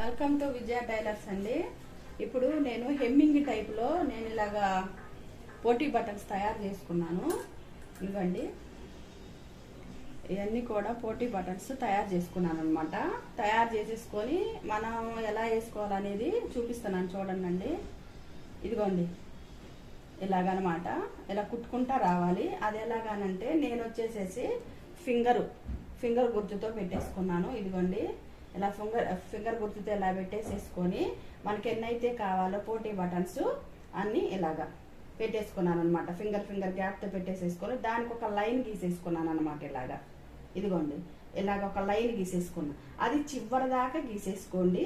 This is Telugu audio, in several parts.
వెల్కమ్ టు విజయ టైలర్స్ అండి. ఇప్పుడు నేను హెమ్మింగ్ టైప్లో నేను ఇలాగా పోటీ బటన్స్ తయారు చేసుకున్నాను. ఇవ్వండి. ఇవన్నీ కూడా పోటీ బటన్స్ తయారు చేసుకున్నాను అనమాట తయారు చేసేసుకొని మనం ఎలా వేసుకోవాలనేది చూపిస్తున్నాను చూడండి ఇదిగోండి. ఇలాగనమాట. ఇలా కుట్టుకుంటా రావాలి. అది ఎలాగానంటే నేను వచ్చేసేసి ఫింగర్ ఫింగర్ గుర్తుతో పెట్టేసుకున్నాను. ఇదిగోండి. ఇలా ఫింగర్ ఫింగర్ గుర్తుతో ఇలా పెట్టేసేసుకొని మనకి ఎన్నైతే కావాలో పోటీ బటన్స్ అన్నీ ఇలాగా పెట్టేసుకున్నాను అనమాట ఫింగర్ ఫింగర్ గ్యాప్తో పెట్టేసేసుకొని దానికి ఒక లైన్ గీసేసుకున్నాను అనమాట ఇలాగా. ఇదిగోండి ఇలాగ ఒక లైన్ గీసేసుకున్నా. అది చివరి దాకా గీసేసుకోండి.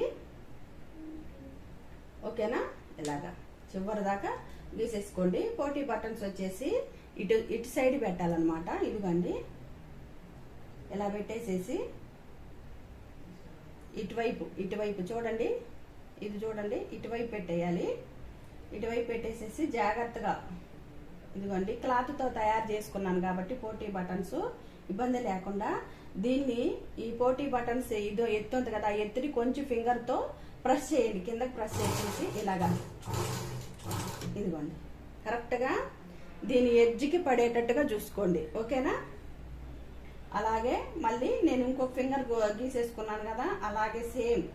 ఓకేనా? ఇలాగా చివరి దాకా గీసేసుకోండి. పోటీ బటన్స్ వచ్చేసి ఇటు ఇటు సైడ్ పెట్టాలన్నమాట. ఇదిగోండి ఇలా పెట్టేసేసి ఇటువైపు ఇటువైపు చూడండి. ఇది చూడండి ఇటువైపు పెట్టేయాలి. ఇటువైపు పెట్టేసేసి జాగ్రత్తగా ఇదిగోండి క్లాత్తో తయారు చేసుకున్నాను కాబట్టి పోటీ బటన్స్ ఇబ్బంది లేకుండా దీన్ని ఈ పోటీ బటన్స్ ఇదో ఎత్తు ఉంది కదా ఆ ఎత్తుని కొంచెం ఫింగర్తో ప్రెస్ చేయండి. కిందకి ప్రెస్ చేసేసి ఇలాగా. ఇదిగోండి. కరెక్ట్గా దీని ఎడ్జ్కి పడేటట్టుగా చూసుకోండి. ఓకేనా అలాగే మళ్ళీ నేను ఇంకొక ఫింగర్ గీసేసుకున్నాను కదా అలాగే సేమ్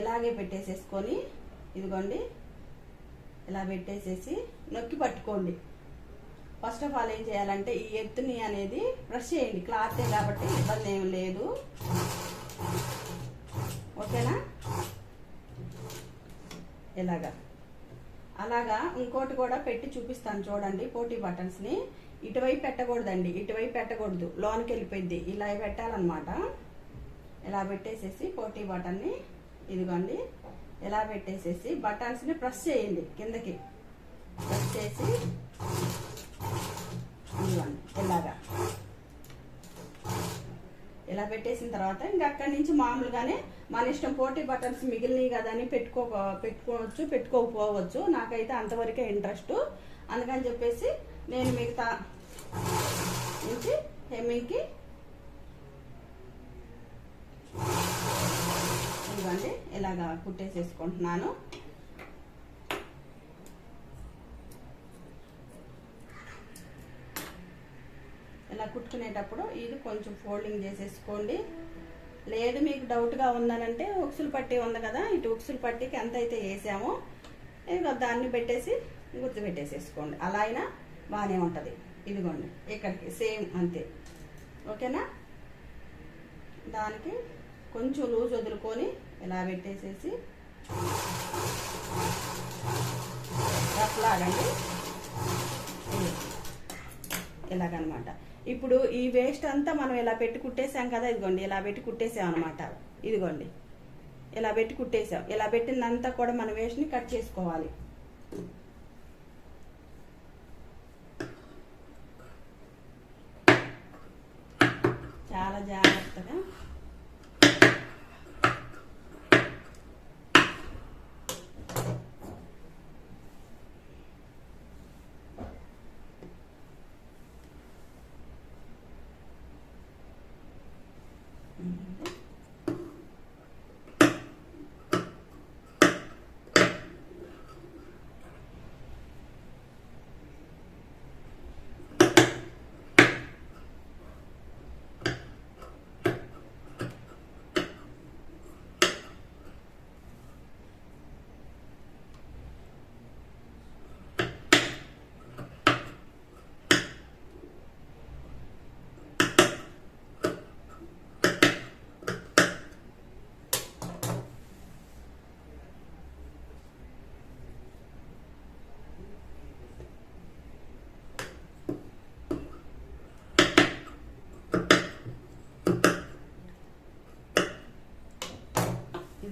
ఇలాగే పెట్టేసేసుకొని ఇదిగోండి ఇలా పెట్టేసేసి నొక్కి పట్టుకోండి. ఫస్ట్ ఆఫ్ ఆల్ ఏం చేయాలంటే ఈ ఎత్తుని అనేది బ్రష్ చేయండి. క్లాతే కాబట్టి ఇబ్బంది ఏం లేదు. ఓకేనా? ఇలాగా. అలాగా ఇంకోటి కూడా పెట్టి చూపిస్తాను చూడండి పోటీ బటన్స్ని. ఇటువైపు పెట్టకూడదండి ఇటువైపు పెట్టకూడదు. లోనికి వెళ్ళిపోయింది ఇలా పెట్టాలన్నమాట. ఇలా పెట్టేసేసి పోటీ బటన్ని ఇదిగోండి. ఇలా పెట్టేసేసి బటన్స్ని ప్రెస్ చేయండి కిందకి. ప్రెస్ చేసి ఇదిగోండి ఇలాగా. ఇలా పెట్టేసిన తర్వాత ఇంకా అక్కడి నుంచి మామూలుగానే మన ఇష్టం పోటీ బటన్స్ మిగిలినవి కదా అని పెట్టుకో పెట్టుకోవచ్చు పెట్టుకోకపోవచ్చు. నాకైతే అంతవరకే ఇంట్రెస్ట్. అందుకని చెప్పేసి నేను మిగతా నుంచి హెమ్మింగ్కి ఇవ్వండి. ఇలాగా కుట్టేసేసుకుంటున్నాను. ఇలా కుట్టుకునేటప్పుడు ఇది కొంచెం ఫోల్డింగ్ చేసేసుకోండి. లేదు మీకు డౌట్గా ఉందనంటే ఉక్సులు పట్టి ఉంది కదా ఇటు ఉక్సులు పట్టికి ఎంత అయితే వేసామో ఇక దాన్ని పెట్టేసి గుర్తు పెట్టేసేసుకోండి అలా అయినా బాగానే ఉంటుంది. ఇదిగోండి ఇక్కడికి సేమ్ అంతే. ఓకేనా? దానికి కొంచెం లూజ్ వదులుకొని ఇలా పెట్టేసేసి రఫ్లాగండి. ఇలాగనమాట. ఇప్పుడు ఈ వేస్ట్ అంతా మనం ఇలా పెట్టి కుట్టేసాం కదా ఇదిగోండి ఇలా పెట్టి కుట్టేసాం అనమాట. ఇదిగోండి ఇలా పెట్టి కుట్టేసాం ఇలా పెట్టినంతా కూడా మన వేస్ట్ని కట్ చేసుకోవాలి. చాలా జాగ్రత్తగా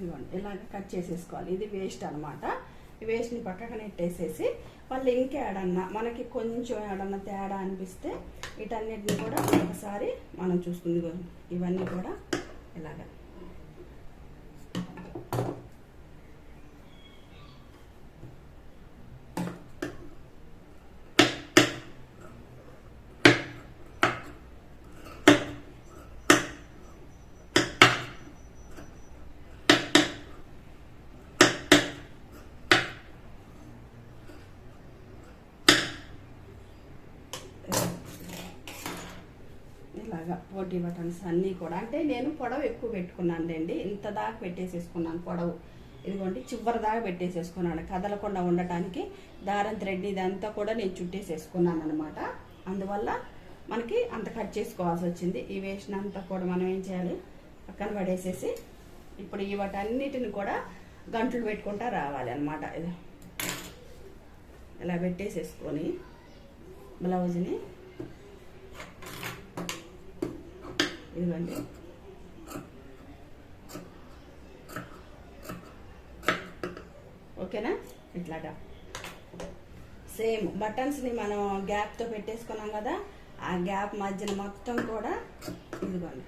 ఇదిగోండి ఇలాగ కట్ చేసేసుకోవాలి. ఇది వేస్ట్ అనమాట వేస్ట్ని పక్కన నెట్టేసేసి మళ్ళీ ఇంకేడన్నా మనకి కొంచెం ఏడన్నా తేడా అనిపిస్తే వీటన్నిటిని కూడా ఒకసారి మనం చూసుకుంది ఇవన్నీ కూడా ఇలాగ. ఇలాగా పోటీ బటన్స్ అన్నీ కూడా. అంటే నేను పొడవు ఎక్కువ పెట్టుకున్నాను అండి ఇంత దాకా పెట్టేసేసుకున్నాను పొడవు. ఇదిగోండి చివరి దాకా పెట్టేసేసుకున్నాను. కదలకుండా ఉండటానికి దారం థ్రెడ్ ఇదంతా కూడా నేను చుట్టేసేసుకున్నాను అనమాట అందువల్ల మనకి అంత కట్ చేసుకోవాల్సి వచ్చింది. ఈ వేసినంతా కూడా మనం ఏం చేయాలి? పక్కన పడేసేసి ఇప్పుడు ఈ వాటన్నిటిని కూడా గంటలు పెట్టుకుంటా రావాలి అనమాట ఇలా పెట్టేసేసుకొని బ్లౌజ్ని ఇదిగోండి. ఓకేనా? ఇట్లాగా. సేమ్ బటన్స్ని మనం గ్యాప్తో పెట్టేసుకున్నాం కదా ఆ గ్యాప్ మధ్యన మొత్తం కూడా ఇదిగోండి.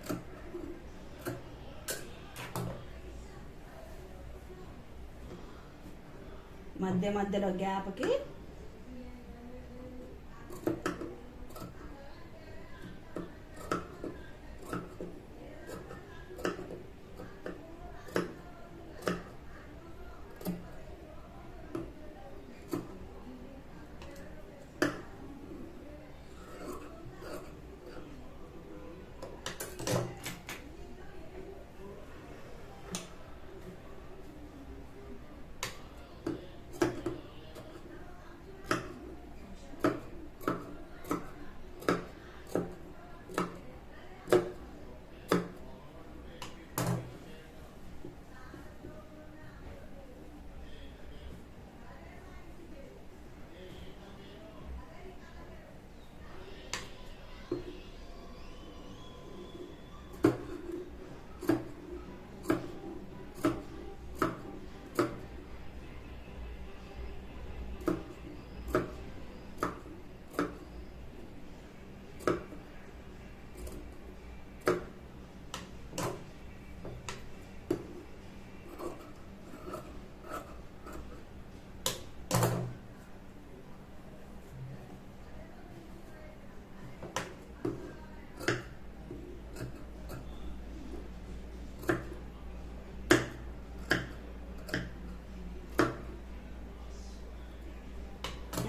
మధ్య మధ్యలో గ్యాప్కి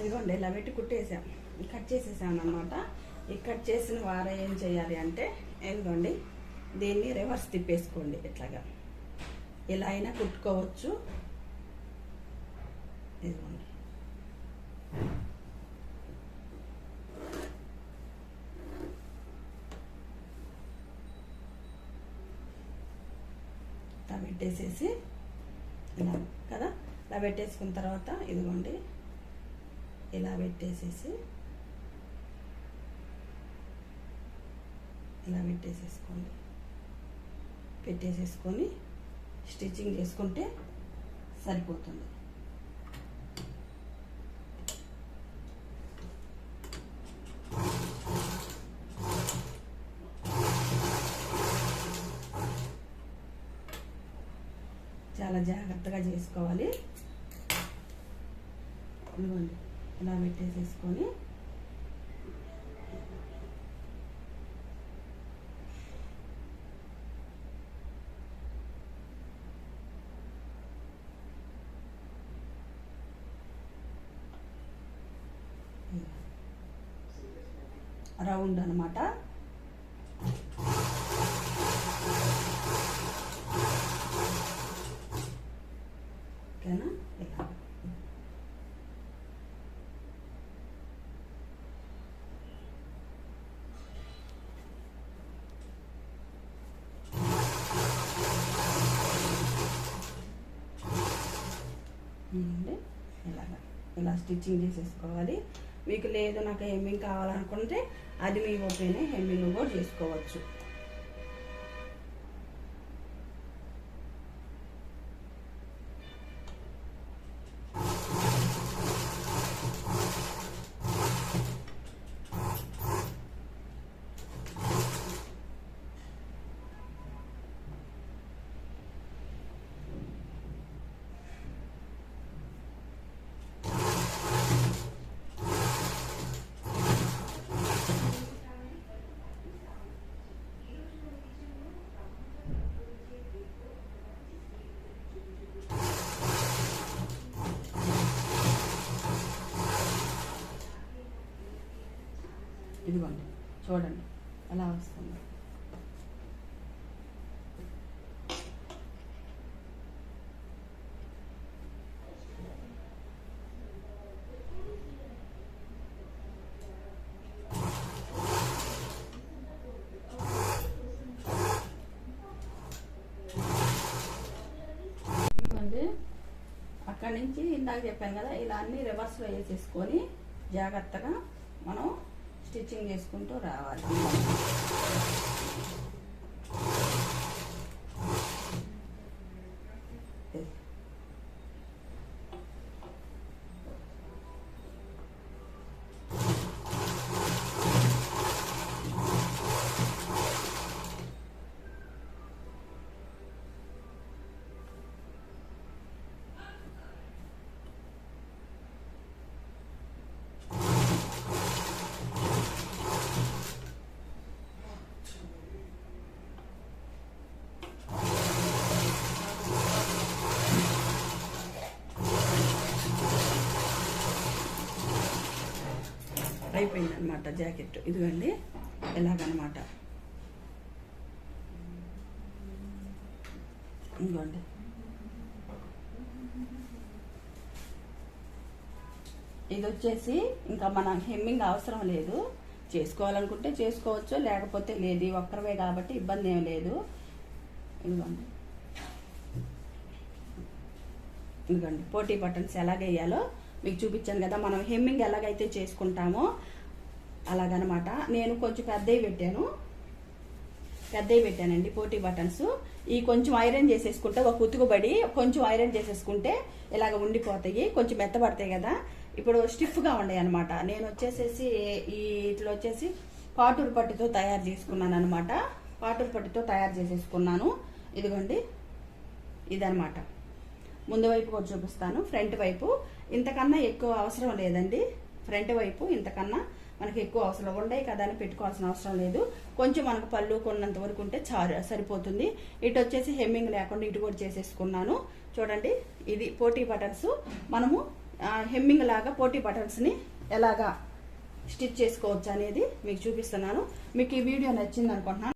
ఇదిగోండి ఇలా పెట్టి కుట్టేసాం. కట్ చేసేసాను అనమాట ఈ కట్ చేసిన వార ఏం చేయాలి అంటే ఇదిగోండి దీన్ని రివర్స్ తిప్పేసుకోండి ఇట్లాగా. ఇలా అయినా కుట్టుకోవచ్చు. ఇదిగోండి. పెట్టేసేసి ఇలా కదా? ఇలా పెట్టేసుకున్న తర్వాత ఇదిగోండి ఇలా పెట్టేసేసి ఇలా పెట్టేసేసుకోండి. పెట్టేసేసుకొని స్టిచ్చింగ్ చేసుకుంటే సరిపోతుంది. చాలా జాగ్రత్తగా చేసుకోవాలి. ఇదిగోండి. ఇలా పెట్టేసేసుకొని రౌండ్ అనమాట ఓకేనా ఇలా అంటే ఇలాగా. ఇలా స్టిచ్చింగ్ చేసేసుకోవాలి. మీకు లేదు నాకు హెమ్మింగ్ కావాలనుకుంటే అది మీ ఓపెన్ హెమ్మింగ్ కూడా చేసుకోవచ్చు. ఇదిగోండి చూడండి అలా వస్తుంది. ఇదిగోండి అక్కడి నుంచి ఇందాక చెప్పాను కదా ఇలా అన్ని రివర్స్లో వేసేసుకొని జాగ్రత్తగా మనం స్టిచ్చింగ్ చేసుకుంటూ రావాలి. అయిపోయింది అనమాట జాకెట్. ఇదిగోండి ఎలాగనమాట ఇదిగోండి. ఇది వచ్చేసి ఇంకా మన హెమ్మింగ్ అవసరం లేదు. చేసుకోవాలనుకుంటే చేసుకోవచ్చు లేకపోతే లేదు. ఒక్కరవే కాబట్టి ఇబ్బంది ఏం లేదు. ఇదిగోండి. ఇదిగోండి పోటీ బటన్స్ ఎలాగేయాలో మీకు చూపించాను కదా. మనం హెమ్మింగ్ ఎలాగైతే చేసుకుంటామో అలాగనమాట. నేను కొంచెం పెద్దవి పెట్టాను. పెద్దవి పెట్టానండి పోటీ బటన్స్. ఈ కొంచెం ఐరన్ చేసేసుకుంటే ఒక ఉతుకుబడి కొంచెం ఐరన్ చేసేసుకుంటే ఇలాగ ఉండిపోతాయి. కొంచెం మెత్తబడతాయి కదా. ఇప్పుడు స్టిఫ్గా ఉన్నాయి అనమాట నేను వచ్చేసేసి ఈ ఇట్లా వచ్చేసి పాటూరు పట్టుతో తయారు చేసుకున్నాను అనమాట పాటూరు పట్టుతో తయారు చేసేసుకున్నాను. ఇదిగోండి ఇదనమాట ముందు వైపు కూడా చూపిస్తాను ఫ్రంట్ వైపు. ఇంతకన్నా ఎక్కువ అవసరం లేదండి. ఫ్రంట్ వైపు ఇంతకన్నా మనకి ఎక్కువ అవసరం ఉండయి కదా అని పెట్టుకోవాల్సిన అవసరం లేదు. కొంచెం మనకు పళ్ళు కొన్నంత వరకు ఉంటే చారు సరిపోతుంది. ఇటు వచ్చేసి హెమ్మింగ్ లేకుండా ఇటు కూడా చేసేసుకున్నాను. చూడండి ఇది పోటీ బటన్స్. మనము హెమ్మింగ్ లాగా పోటీ బటన్స్ని ఎలాగా స్టిచ్ చేసుకోవచ్చు అనేది మీకు చూపిస్తున్నాను. మీకు ఈ వీడియో నచ్చింది అనుకుంటున్నాను.